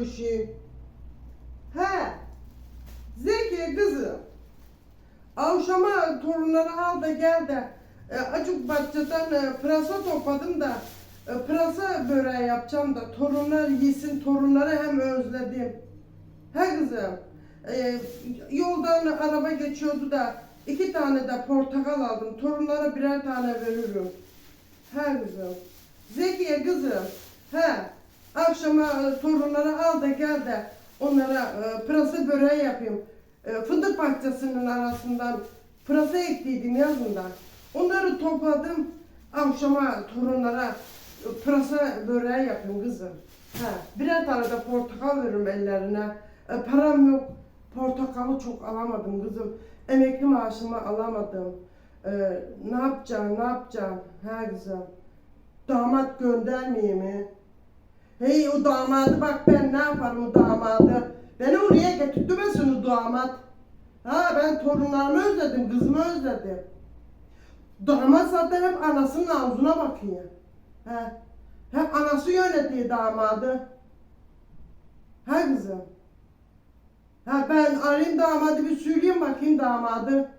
işi. He. Zeki kızım. Avşama torunları al da gel de e, acık bahçeden e, pırasa topladım da e, pırasa böreği yapacağım da torunlar yesin torunları hem özledim. He kızım. E, yoldan araba geçiyordu da iki tane de portakal aldım. Torunlara birer tane veririm. He kızım. Zekiye kızım. He. Akşama e, torunları al da gel de onlara e, pırasa böreği yapayım. E, fındık bahçesinin arasından pırasa ektiydim yazından. Onları topladım. Akşama torunlara pırasa böreği yapayım kızım. He. Birer tane de portakal veririm ellerine. E, param yok. Portakalı çok alamadım kızım. Emekli maaşımı alamadım. E, ne yapacağım, ne yapacağım? He kızım. Damat göndermeyeyim mi? Hey o damadı bak ben ne yaparım o damadı. Beni oraya getirtmesin o damat. Ha ben torunlarımı özledim, kızımı özledim. Damat zaten hep anasının ağzına bakıyor. He. Hep anası yönetiyor damadı. Ha kızım. Ha ben arayayım damadı bir söyleyeyim bakayım damadı.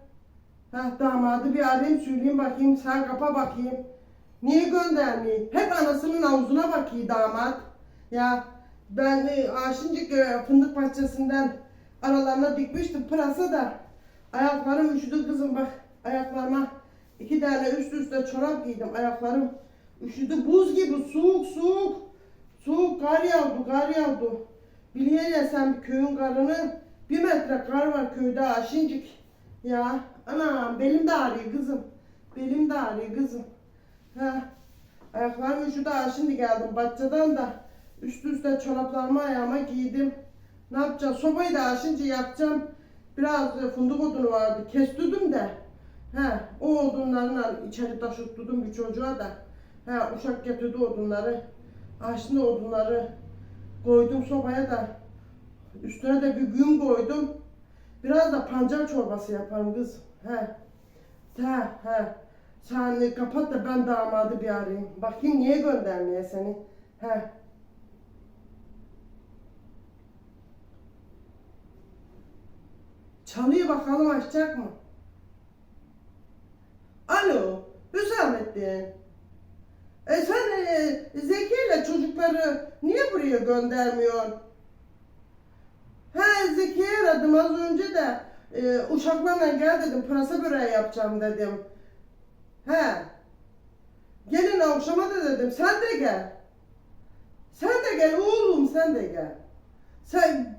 Ha damadı bir arayayım söyleyeyim bakayım sen kapa bakayım. Niye göndermiyor? Hep anasının havuzuna bakıyor damat. Ya ben e, Aşıncık e, fındık bahçesinden aralarına dikmiştim pırasa da. Ayaklarım üşüdü kızım bak ayaklarıma iki tane üst üste çorap giydim ayaklarım üşüdü buz gibi soğuk soğuk soğuk kar yağdı kar yağdı. Biliyor ya sen köyün karını bir metre kar var köyde Aşıncık. Ya anam belim de ağrıyor kızım. Belim de ağrıyor kızım. Ha. Ayaklarım üşüdü ha geldim bahçeden da üst üste çoraplarımı ayağıma giydim. Ne yapacağım? Sobayı da şimdi yakacağım. Biraz fındık odunu vardı. Kestirdim de. He, o odunlarla içeri taşıttırdım bir çocuğa da. He, uşak getirdi odunları. Şimdi odunları koydum sobaya da. Üstüne de bir gün koydum. Biraz da pancar çorbası yaparım kız. He. He, he. Sen kapat da ben damadı bir arayayım. Bakayım niye göndermiyor seni. He. Çalıyor bakalım açacak mı? Alo, Hüsamettin. E sen e, Zeki ile çocukları niye buraya göndermiyorsun? He Zeki'yi aradım az önce de e, uşaklarla gel dedim pırasa böreği yapacağım dedim. He. Gelin akşama da dedim. Sen de gel. Sen de gel oğlum sen de gel. Sen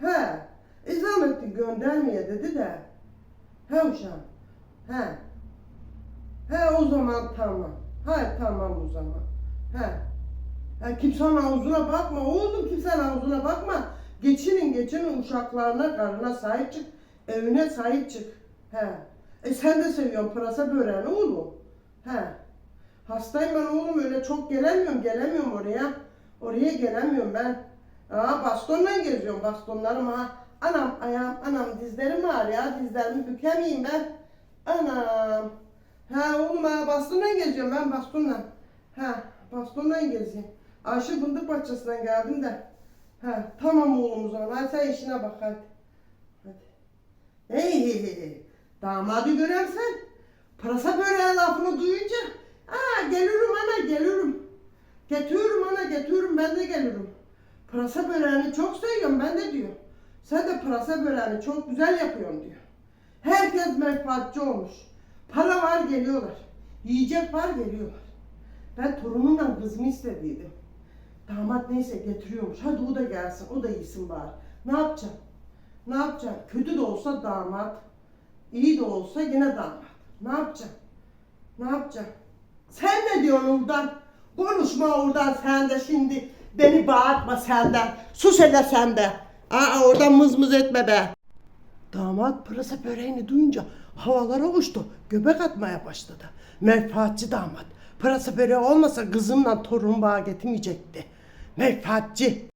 he. Göndermeye dedi de. He uşağım. He. He o zaman tamam. He tamam o zaman. He. He kimsenin ağzına bakma oğlum kimsenin ağzına bakma. Geçinin geçinin uşaklarına karına sahip çık. Evine sahip çık. He. E sen de seviyorsun pırasa böreğini oğlum. He. Hastayım ben oğlum öyle çok gelemiyorum gelemiyorum oraya. Oraya gelemiyorum ben. Aa bastonla geziyorum bastonlarım ha. Anam ayağım anam dizlerim var ya dizlerimi bükemeyeyim ben. Anam. Ha oğlum ha bastonla geziyorum ben bastonla. Ha bastonla gezeyim. Ayşe Fındık Bahçesi'nden geldim de. Ha tamam oğlum o zaman hadi sen işine bak hadi. Hadi. Hey hey hey, hey. Damadı görersen pırasa böreği lafını duyunca aa gelirim ana gelirim. Getiririm ana getiririm ben de gelirim. Pırasa böreğini çok seviyorum ben de diyor. Sen de pırasa böreğini çok güzel yapıyorsun diyor. Herkes menfaatçi olmuş. Para var geliyorlar. Yiyecek var geliyorlar. Ben torunumla kızımı istediydim. Damat neyse getiriyormuş. Hadi o da gelsin, o da yesin bari. Ne yapacağım? Ne yapacağım? Kötü de olsa damat, iyi de olsa yine damat. Ne yapacağım? Ne yapacağım? Sen ne diyorsun oradan? Konuşma oradan sen de şimdi. Beni bağırtma senden. Sus hele sen de. Aa oradan mız mız etme be. Damat pırasa böreğini duyunca havalara uçtu. Göbek atmaya başladı. Menfaatçi damat. Pırasa böreği olmasa kızımla torun bağ getirmeyecekti. Menfaatçi.